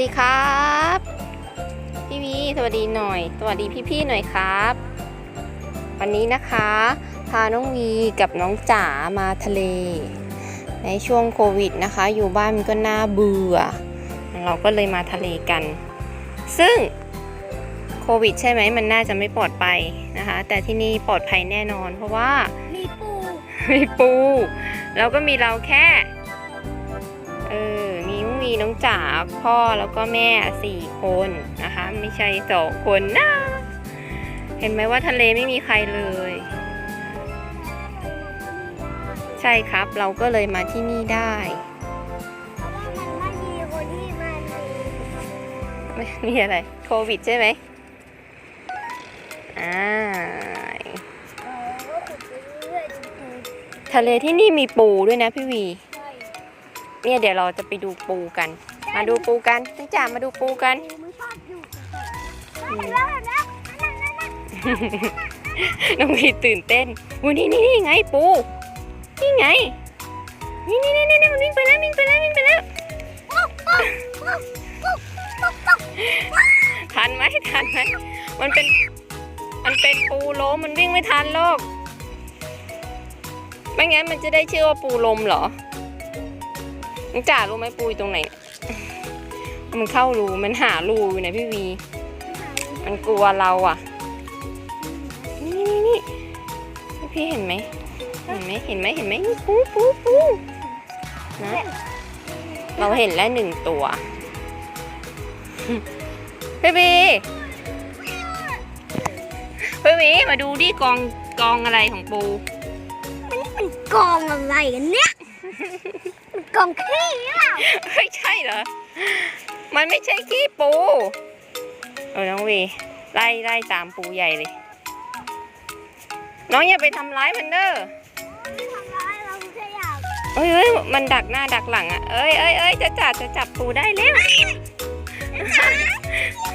ดีครับ พี่วีสวัสดีหน่อย สวัสดีพี่ๆหน่อยครับ วันนี้นะคะ พาน้องวีกับน้องจ๋ามาทะเล ในช่วงโควิดนะคะ อยู่บ้านมันก็น่าเบื่อ เราก็เลยมาทะเลกัน ซึ่งโควิด ใช่ไหมมันน่าจะไม่ปลอดภัยนะคะ แต่ที่นี่ปลอดภัยแน่นอน เพราะว่ามีปูมีปู แล้วก็มีเราแค่เออ มีน้องจ๋าพ่อแล้วก็แม่สี่คนนะคะ ไม่ใช่สองคนนะ เห็นไหมว่าทะเลไม่มีใครเลย ใช่ครับเราก็เลยมาที่นี่ได้ไม่มีอะไร โควิดใช่ไหมอ่าทะเลที่นี่มีปูด้วยนะพี่วี เนี่ยเดี๋ยวเราจะไปดูปูกัน มาดูปูกันน้องจ๋ามาดูปูกันปูมันชอบอยู่เห็นแล้วเห็นแล้วนั่นนั่นนั่นน้องพีตื่นเต้นวันนี้นี่ไงปูนี่ไง นี่นี่นี่นี่มันวิ่งไปแล้ววิ่งไปแล้ววิ่งไปแล้วทันไหมทันไหมมันเป็น มันเป็นปูล้มมันวิ่งไม่ทันหรอกไม่งั้นมันจะได้ชื่อว่าปูลมเหรอ น้องจ๋ารู้ไหมปูอยู่ตรงไหน มันเข้ารูมันหารูอยู่นะพี่วี มันกลัวเราอะนี่นี่นี่นี่พี่เห็นไหมเห็นไหมเห็นไหมเห็นไหมนี่ปูปูปูนะเราเห็นแล้วหนึ่งตัว พี่บีพี่บีมาดูดิกองกองอะไรของปู มันนี่มันกองอะไรกันเนี่ย มันกองขี้หรือเปล่าไม่ใช่เหรอ มันไม่ใช่ขี้ปู เออน้องวีไล่ไล่ตามปูใหญ่เลย น้องอย่าไปทำร้ายมันเด้อไม่ทำร้ายเราแค่อยากเอ้ยเอ้ยมันดักหน้าดักหลังอะ เอ้ยเอ้ยเอ้ยจะจับจะจับปูได้แล้ว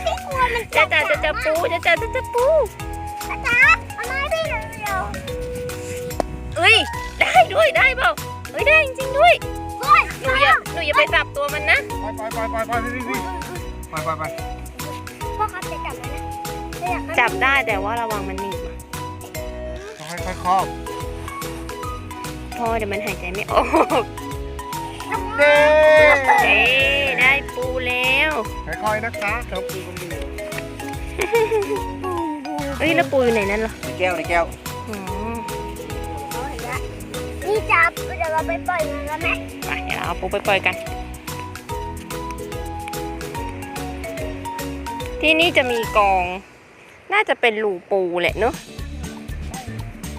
พี่กลัวมันจะจับจะจับปูจะจับจะจับปูอาจารย์เอาไม้พี่เร็วเอ้ยได้ด้วยได้เปล่าเอ้ยได้จริงๆด้วย หนูอย่าหนูอย่าไปจับตัวมันนะไปไปไปไปไปพี่พี่ไปไปไปพ่อครับจะจับไหมนะจะอยากให้จับได้แต่ว่าระวังมันหนีบอะต้องค่อยๆครอบพ่อเดี๋ยวมันหายใจไม่ออกเด้เอ้ยได้ปูแล้วค่อยๆนะคะเราปูกันอยู่เอ้ยแล้วปูอยู่ไหนนั่นเหรอในแก้วในแก้ว อ๋อ นี่จับเดี๋ยวเราไปปล่อยมันแล้วไหมไปเดี๋ยวเราเอาปูไปปล่อยกัน ที่นี่จะมีกอง น่าจะเป็นรูปูแหละเนอะ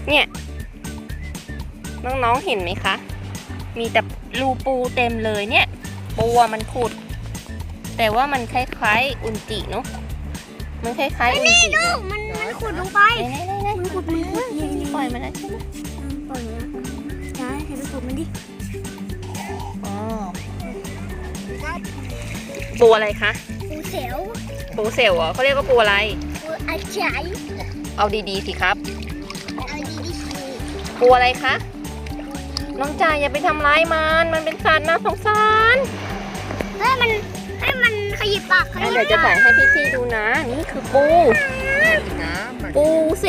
เนี่ย น้องๆเห็นไหมคะ มีแต่รูปูเต็มเลยเนี่ย ปูอะมันขุด แต่ว่ามันคล้ายๆอุนจิเนอะมันคล้ายๆอุนจิดูเนอะมันมันขุดลงไปไหนไหนไหนมันขุดมันขุดนี่นี่ปล่อยมันแล้วใช่ไหมปล่อยนะใช่เห็นไปขุดมันดิอ๋อปูอะไรคะ ปูเสียวปูเซลล์เหรอเขาเรียกว่าปูอะไร ปูอาจารย์เอาดีๆสิครับ เอาดีดีสิปูอะไรคะ น้องจ่ายอย่าไปทำร้ายมัน มันเป็นสัตว์น่าสงสารให้มันให้มันขยิบปากขอะยิบเดี๋ยวจะถ่ายให้พี่ๆดูนะ นี่คือปู ปูเส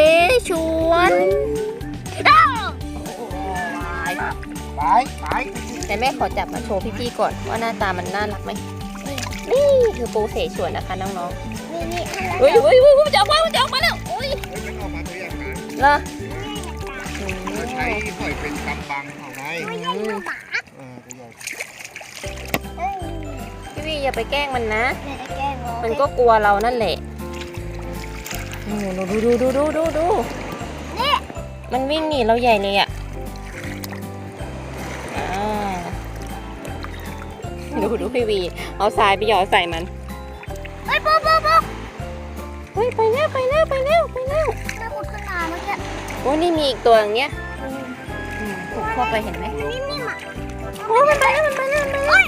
ฉวน ไปไปแต่แม่ขอจับมาโชว์พี่ๆก่อนว่าหน้าตามันน่ารักไหมนี่คือปูเสฉวนนะคะน้องนี่นี่ให้ๆเราเฮ้ยเฮ้ยเฮ้ยมันจะออกมามันจะออกมาแล้วอุ้ยเฮ้ยมันออกมาตัวอย่างนั้นเหรอเราใช้หอยเป็นกำบังของไงไม่ใช่ลูกหมาเออตัวใหญ่เอ้ยพี่วีอย่าไปแกล้งมันนะ เดี๋ยวจะแกล้งเรามันก็กลัวเรานั่นแหละโอ้โหดูดูดูดูดูดูนี่มันวิ่งหนีเราใหญ่เลยอะ ดูดูพี่วี เอาทรายไปหยอดใส่มันเฮ้ยปูปูปูเฮ้ยไปแล้วไปแล้วไปแล้วไปแล้วจะขุดขึ้นมาเมื่อกี้โอ้นี่มีอีกตัวอย่างเงี้ยอืมถูกเข้าไปเห็นไหมมันนิ่มๆอะโอ้มันไปแล้วมันไปแล้วมันไปแล้ว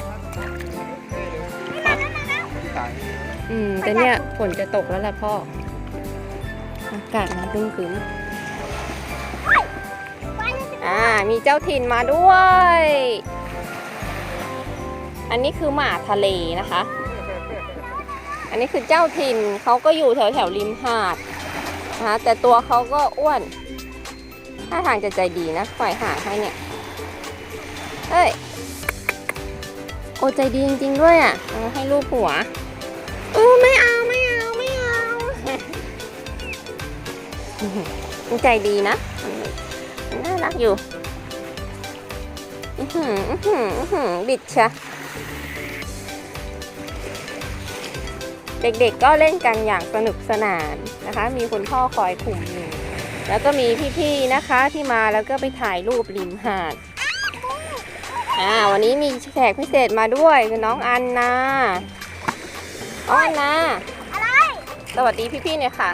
ที่ตายอืมแต่เนี่ยฝนจะตกแล้วล่ะพ่อ อากาศมันครึ้มครึ้มไปเลยอ่า มีเจ้าถิ่นมาด้วย อันนี้คือหมาทะเลนะคะเนนี้คือเจ้าถิ่นเขาก็อยู่แถวแถวๆริมหาดนะคะแต่ตัวเขาก็อ้วนท่าทางจะใจดีนะปล่อยหางให้เนี่ยเอ้ยโอ้ใจดีจริงๆด้วยอะอให้ลูกหัวเออไม่เอาไม่เอาไม่เอาใจดีนะน่ารักอยู่อือหืออื้อหืออื้อหือบิดชะ เด็กๆก็เล่นกันอย่างสนุกสนานนะคะ มีคุณพ่อคอยคุมอยู่แล้วก็มีพี่ๆนะคะที่มาแล้วก็ไปถ่ายรูปริมหาดอ่าวันนี้มีแขกพิเศษมาด้วยคือน้องอันนาน้องอันนาอะไรสวัสดีพี่ๆหน่อยค่ะ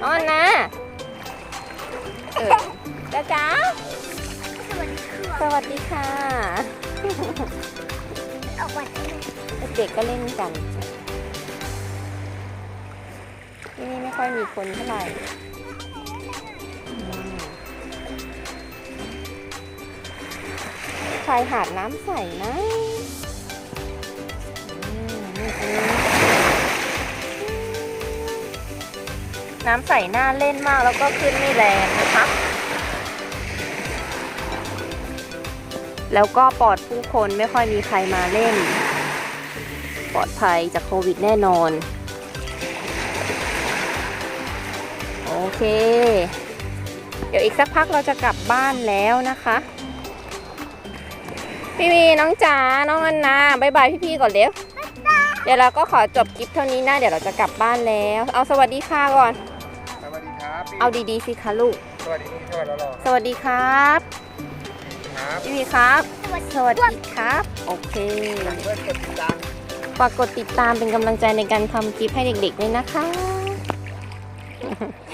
น้องอันนาเออจ้าจ๋าสวัสดีค่ะสวัสดีค่ะออกมาเด็กๆก็เล่นกัน ที่นี่ไม่ค่อยมีคนเท่าไหร่ชายหาดน้ำใสนะอืมนี่ตรงนี้น้ำใสน่าเล่นมากแล้วก็ขึ้นไม่แรงนะคะ แล้วก็ปลอดผู้คนไม่ค่อยมีใครมาเล่น ปลอดภัยจากโควิดแน่นอน โอเค เดี๋ยวอีกสักพักเราจะกลับบ้านแล้วนะคะ พี่วีน้องจ๋า น้องอันนาบายบายพี่ๆก่อนเร็ว เดี๋ยวเราก็ขอจบคลิปเท่านี้นะ เดี๋ยวเราจะกลับบ้านแล้ว เอาสวัสดีค่ะก่อน สวัสดีครับพี่เอาดีๆสิคะลูก สวัสดีพี่สวัสดีแล้วหรอสวัสดีครับครับพี่วีครับสวัสดีสวัสดีครับ โอเคเพื่อนกดติดตามฝากกดติดตามเป็นกำลังใจในการทำคลิปให้เด็กๆด้วยนะคะอ